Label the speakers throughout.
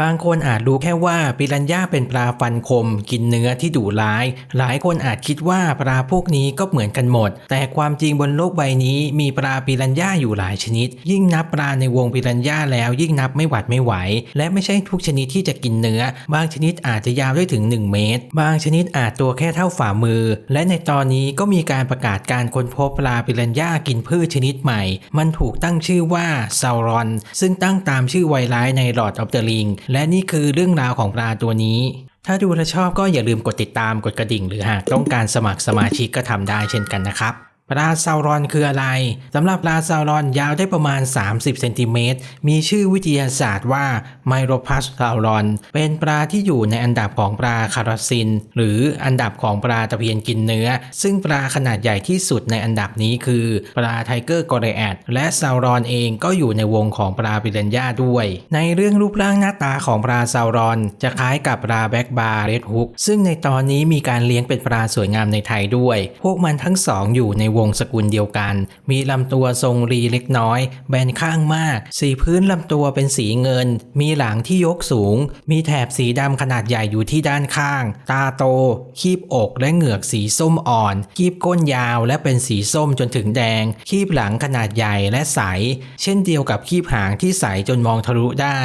Speaker 1: บางคนอาจรู้แค่ว่าปิรันย่าเป็นปลาฟันคม กินเนื้อที่ดุร้าย หลายคนอาจคิดว่าปลาพวกนี้ก็เหมือนกันหมด แต่ความจริงบนโลกใบนี้มีปลาปิรันย่าอยู่หลายชนิด ยิ่งนับปลาในวงปิรันย่าแล้วยิ่งนับไม่หวัดไม่ไหว และไม่ใช่ทุกชนิดที่จะกินเนื้อ บางชนิดอาจจะยาวได้ถึง 1 เมตร บางชนิดอาจตัวแค่เท่าฝ่ามือ และในตอนนี้ก็มีการประกาศการค้นพบปลาปิรันย่ากินพืชชนิดใหม่ มันถูกตั้งชื่อว่าซาวรอน ซึ่งตั้งตามชื่อไวร้ายใน Lord of the Ring และนี่คือเรื่องราวของปลาตัวนี้ ถ้าดูและชอบก็อย่าลืมกดติดตามกดกระดิ่ง หรือหากต้องการสมัครสมาชิกก็ทำได้เช่นกันนะครับ ปลาซาวรอนคืออะไรสำหรับปลาซาวรอนยาวได้ประมาณ 30 เซนติเมตร มีชื่อวิทยาศาสตร์ว่าไมโรพัสซาวรอน เป็นปลาที่อยู่ในอันดับของปลาคาราซิน หรืออันดับของปลาตะเพียนกินเนื้อ ซึ่งปลาขนาดใหญ่ที่สุดในอันดับนี้คือ ปลาไทเกอร์กอเรแอดและซาวรอนเองก็อยู่ในวงของปลาปิเรนย่าด้วย ในเรื่องรูปร่างหน้าตาของปลาซาวรอน จะคล้ายกับปลาแบ็กบาร์เรดฮุกซึ่งในตอนนี้มีการเลี้ยงเป็นปลาสวยงามในไทยด้วย พวกมันทั้งสองอยู่ในวงสกุลเดียวกัน มีลำตัวทรงรีเล็กน้อย แบนข้างมาก สีพื้นลำตัวเป็นสีเงิน มีหลังที่ยกสูง มีแถบสีดำขนาดใหญ่อยู่ที่ด้านข้าง ตาโต คีบอกและเหงือกสีส้มอ่อน คีบก้นยาวและเป็นสีส้มจนถึงแดง คีบหลังขนาดใหญ่และใส เช่นเดียวกับคีบหางที่ใสจนมองทะลุได้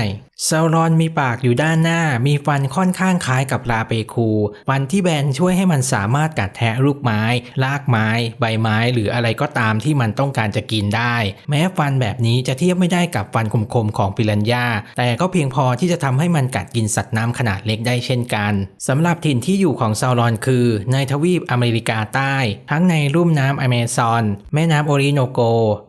Speaker 1: ซาลอนมีปากอยู่ด้านหน้า มีฟันค่อนข้างคล้ายกับลาเปคูฟันที่แบนช่วยให้มันสามารถกัดแทะลูกไม้ ลากไม้ ใบไม้ หรืออะไรก็ตามที่มันต้องการจะกินได้ แม้ฟันแบบนี้จะเทียบไม่ได้กับฟันคมๆของปิรันย่าแต่ก็เพียงพอที่จะทำให้มันกัดกินสัตว์น้ำขนาดเล็กได้เช่นกันสำหรับถิ่นที่อยู่ของซาลอนคือในทวีปอเมริกาใต้ ทั้งในลุ่มน้ำอเมซอน แม่น้ำโอริโนโก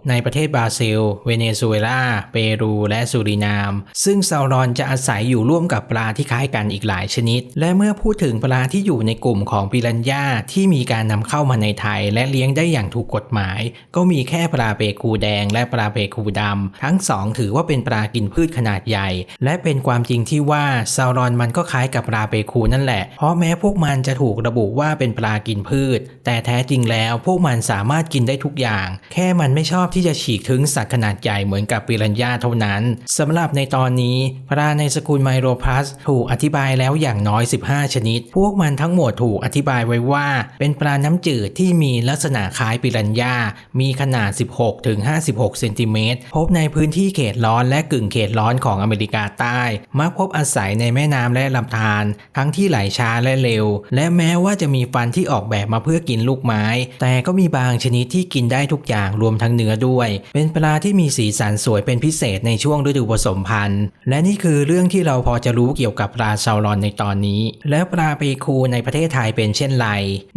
Speaker 1: ในประเทศบราซิล เวเนซุเอลา เปรู และสุรินาม ซึ่งซาลอนจะอาศัยอยู่ร่วมกับปลาที่คล้ายกันอีกหลายชนิด และเมื่อพูดถึงปลาที่อยู่ในกลุ่มของปิรันย่าที่มีการนำเข้ามาในไทย และเลี้ยงได้อย่างถูกกฎหมาย ก็มีแค่ปลาเปกูแดง และปลาเปกูดำทั้งสองถือว่าเป็นปลากินพืชขนาดใหญ่ และเป็นความจริงที่ว่าซาลอนมันก็คล้ายกับปลาเปกูนั่นแหละ เพราะแม้พวกมันจะถูกระบุว่าเป็นปลากินพืช แต่แท้จริงแล้วพวกมันสามารถกินได้ทุกอย่าง แค่มันไม่ชอบที่จะฉีกถึงสัตว์ขนาดใหญ่เหมือนกับปิรันย่าเท่านั้นสำหรับในตอนนี้ปลาในสกุลไมโรพัสถูกอธิบายแล้วอย่างน้อย 15 ชนิด พวกมันทั้งหมดถูกอธิบายไว้ว่า เป็นปลาน้ำจืดที่มีลักษณะคล้ายปิรันย่า มีขนาด 16ถึง56 เซนติเมตร พบในพื้นที่เขตร้อนและกึ่งเขตร้อนของอเมริกาใต้ มักพบอาศัยในแม่น้ำและลำธาร ทั้งที่ไหลช้าและเร็ว และแม้ว่าจะมีฟันที่ออกแบบมาเพื่อกินลูกไม้ แต่ก็มีบางชนิดที่กินได้ทุกอย่างรวมทั้งเนื้อด้วย เป็นปลาที่มีสีสันสวยเป็นพิเศษในช่วงฤดูผสมพันธุ์ และและนี่คือเรื่องที่เราพอจะรู้เกี่ยวกับปลาซาลอนในตอนนี้ แล้วปลาเปคูในประเทศไทยเป็นเช่นไร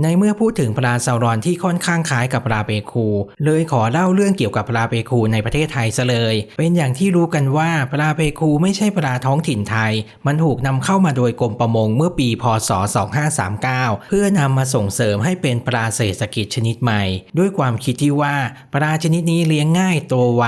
Speaker 1: ในเมื่อพูดถึงปลาซาลอนที่ค่อนข้างคล้ายกับปลาเปคู เลยขอเล่าเรื่องเกี่ยวกับปลาเปคูในประเทศไทยซะเลย เป็นอย่างที่รู้กันว่าปลาเปคูไม่ใช่ปลาท้องถิ่นไทย มันถูกนำเข้ามาโดยกรมประมงเมื่อปี พศ 2539 เพื่อนำมาส่งเสริมให้เป็นปลาเศรษฐกิจชนิดใหม่ ด้วยความคิดที่ว่าปลาชนิดนี้เลี้ยงง่ายโตไว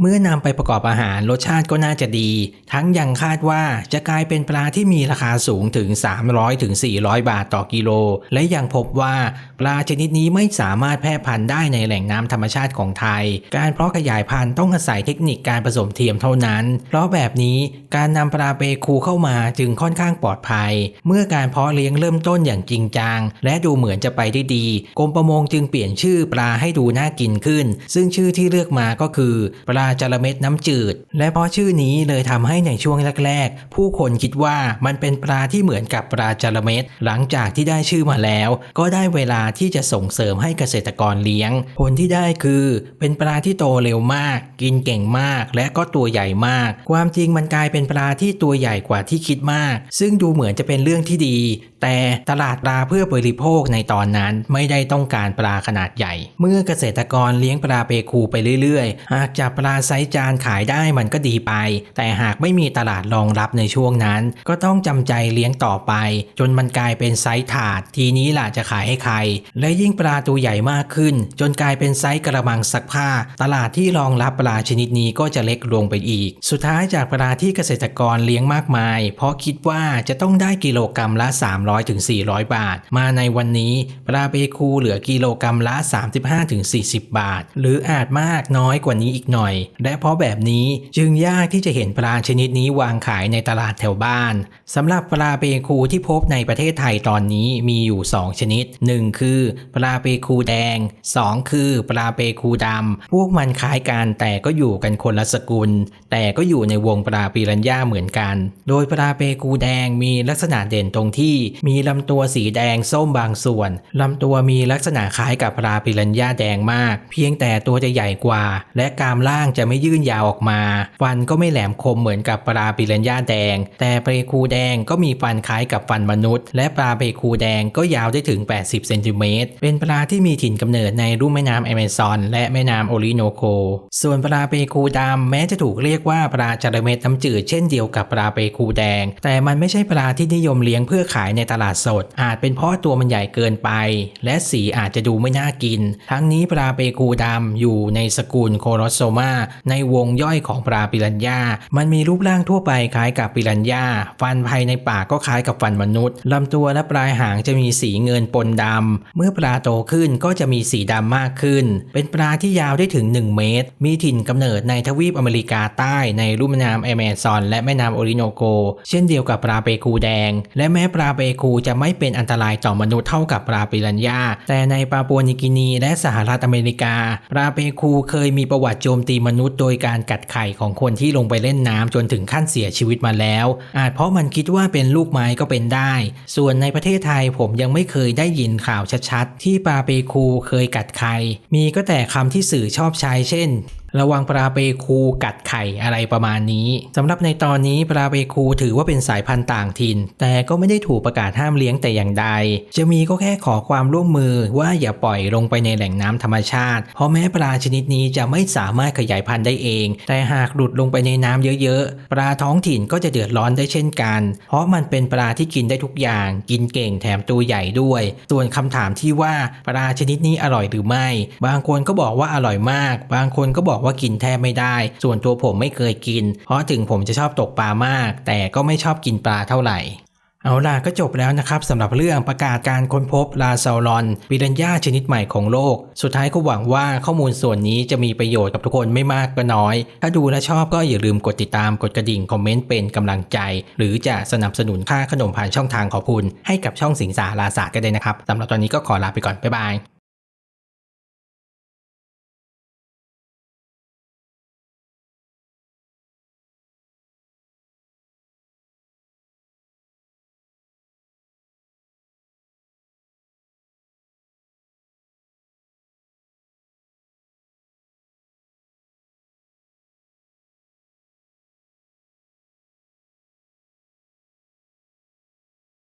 Speaker 1: เมื่อนำไปประกอบอาหารรสชาติก็น่าจะดีทั้งยังคาดว่าจะกลายเป็นปลาที่มีราคาสูงถึง300ถึง400 บาทต่อกิโล และยังพบว่าปลาชนิดนี้ไม่สามารถแพร่พันธุ์ได้ในแหล่งน้ำธรรมชาติของไทย การเพาะขยายพันธุ์ต้องอาศัยเทคนิคการผสมเทียมเท่านั้น เพราะแบบนี้การนำปลาเปคูเข้ามาจึงค่อนข้างปลอดภัย เมื่อการเพาะเลี้ยงเริ่มต้นอย่างจริงจัง และดูเหมือนจะไปได้ดี กรมประมงจึงเปลี่ยนชื่อปลาให้ดูน่ากินขึ้น ซึ่งชื่อที่เลือกมาก็คือ ปลาจระเม็ดน้ำจืด และเพราะชื่อนี้เลยทำให้ในช่วงแรกๆ ผู้คนคิดว่ามันเป็นปลาที่เหมือนกับปลาจระเม็ดหลังจากที่ได้ชื่อมาแล้ว ก็ได้เวลาที่จะส่งเสริมให้เกษตรกรเลี้ยง ผลที่ได้คือเป็นปลาที่โตเร็วมาก กินเก่งมาก และก็ตัวใหญ่มาก ความจริงมันกลายเป็นปลาที่ตัวใหญ่กว่าที่คิดมาก ซึ่งดูเหมือนจะเป็นเรื่องที่ดี แต่ตลาดปลาเพื่อบริโภคในตอนนั้นไม่ได้ต้องการปลาขนาดใหญ่ เมื่อเกษตรกรเลี้ยงปลาเปคูไปเรื่อยๆ หากจับปลาไซส์จานขายได้มันก็ดีไป แต่หากไม่มีตลาดรองรับในช่วงนั้น ก็ต้องจำใจเลี้ยงต่อไป จนมันกลายเป็นไซส์ถาด ทีนี้ล่ะจะขายให้ใคร และยิ่งปลาตัวใหญ่มากขึ้น จนกลายเป็นไซส์กระมังซักผ้า ตลาดที่รองรับปลาชนิดนี้ก็จะเล็กลงไปอีก สุดท้ายจากปลาที่เกษตรกรเลี้ยงมากมาย เพราะคิดว่าจะต้องได้กิโลกรรัมละ 300ถึง400 บาท มาในวันนี้ปลาเปคูเหลือกิโลกรรัมละ 35ถึง40 บาท หรืออาจมากน้อยกว่านี้อีกหน่อย และเพราะแบบนี้จึงยากที่จะเห็นปลาชนิดนี้วางขายในตลาดแถวบ้านสำหรับปลาเปคูที่พบในประเทศไทยตอนนี้มีอยู่ 2 ชนิด 1 คือปลาเปคูแดง 2 คือปลาเปคูดำพวกมันคล้ายกันแต่ก็อยู่กันคนละสกุล แต่ก็อยู่ในวงปลาปิรันย่าเหมือนกัน โดยปลาเปกูแดงมีลักษณะเด่นตรงที่ มีลำตัวสีแดงส้มบางส่วนลำตัวมีลักษณะคล้ายกับปลาปิรันย่าแดงมาก เพียงแต่ตัวจะใหญ่กว่า และกามล่างจะไม่ยื่นยาวออกมา ฟันก็ไม่แหลมคมเหมือนกับปลาปิรันย่าแดง แต่เปรคูแดงก็มีฟันคล้ายกับฟันมนุษย์ และปลาเปรคูแดงก็ยาวได้ถึง 80 เซนติเมตร เป็นปลาที่มีถิ่นกำเนิดในรุ่มแม่น้ำแอมะซอน และแม่น้ำโอริโนโก ส่วนปลาเปรคูดำแม้จะถูกเรียกว่าปลาจระเม็ดน้ำจืดเช่นเดียวกับปลาเปรคูแดง แต่มันไม่ใช่ปลาที่นิยมเลี้ยงเพื่อขายในตลาดสด อาจเป็นเพราะตัวมันใหญ่เกินไป และสีอาจจะดูไม่น่ากิน ทั้งนี้ปลาเปรคูดำอยู่ในสกุลโคโรโซมาในวงย่อยของปลาปิรันย่ามันมีรูปร่างทั่วไปคล้ายกับปิรันย่า ฟันภายในปากก็คล้ายกับฟันมนุษย์ลำตัวและปลายหางจะมีสีเงินปนดำ เมื่อปลาโตขึ้นก็จะมีสีดำมากขึ้น เป็นปลาที่ยาวได้ถึง 1 เมตร มีถิ่นกำเนิดในทวีปอเมริกาใต้ในรุ่มแม่น้ำแอมซอน และแม่น้ำโอริโนโก เช่นเดียวกับปลาเปกูแดง และแม้ปลาเปกูจะไม่เป็นอันตรายต่อมนุษย์เท่ากับปลาปิรันย่า แต่ในปาปัวนิกินีและสหรัฐอเมริกา ปลาเปกูเคยมีประวัติโจมตีมนุษย์โดยการกัดไข่ของคนที่ลงไปเล่นน้ำจนถึงขั้นเสียชีวิตมาแล้ว อาจเพราะมันคิดว่าเป็นลูกไม้ก็เป็นได้ ส่วนในประเทศไทยผมยังไม่เคยได้ยินข่าวชัดๆ ที่ปลาเปคูเคยกัดใคร มีก็แต่คำที่สื่อชอบใช้เช่น ระวังปลาเปคูกัดไข่อะไรประมาณนี้สำหรับในตอนนี้ปลาเปคูถือว่าเป็นสายพันธุ์ต่างถิ่น แต่ก็ไม่ได้ถูกประกาศห้ามเลี้ยงแต่อย่างใด จะมีก็แค่ขอความร่วมมือว่าอย่าปล่อยลงไปในแหล่งน้ำธรรมชาติ เพราะแม้ปลาชนิดนี้จะไม่สามารถขยายพันธุ์ได้เอง แต่หากหลุดลงไปในน้ำเยอะๆ ปลาท้องถิ่นก็จะเดือดร้อนได้เช่นกัน เพราะมันเป็นปลาที่กินได้ทุกอย่าง กินเก่งแถมตัวใหญ่ด้วย ส่วนคำถามที่ว่าปลาชนิดนี้อร่อยหรือไม่ บางคนก็บอกว่าอร่อยมาก บางคนก็บอกว่ากินแทบไม่ได้ ส่วนตัวผมไม่เคยกิน เพราะถึงผมจะชอบตกปลามาก แต่ก็ไม่ชอบกินปลาเท่าไหร่เอาล่ะก็จบแล้วนะครับสำหรับเรื่องประกาศการค้นพบลาซาลอนปิรันย่าชนิดใหม่ของโลก สุดท้ายก็หวังว่าข้อมูลส่วนนี้จะมีประโยชน์กับทุกคนไม่มากก็น้อย ถ้าดูและชอบก็อย่าลืมกดติดตามกดกระดิ่งคอมเมนต์เป็นกำลังใจ หรือจะสนับสนุนค่าขนมผ่านช่องทางขอบคุณให้กับช่องสิงสาราศาสตร์ก็ได้นะครับสำหรับตอนนี้ก็ขอลาไปก่อน บ๊ายบาย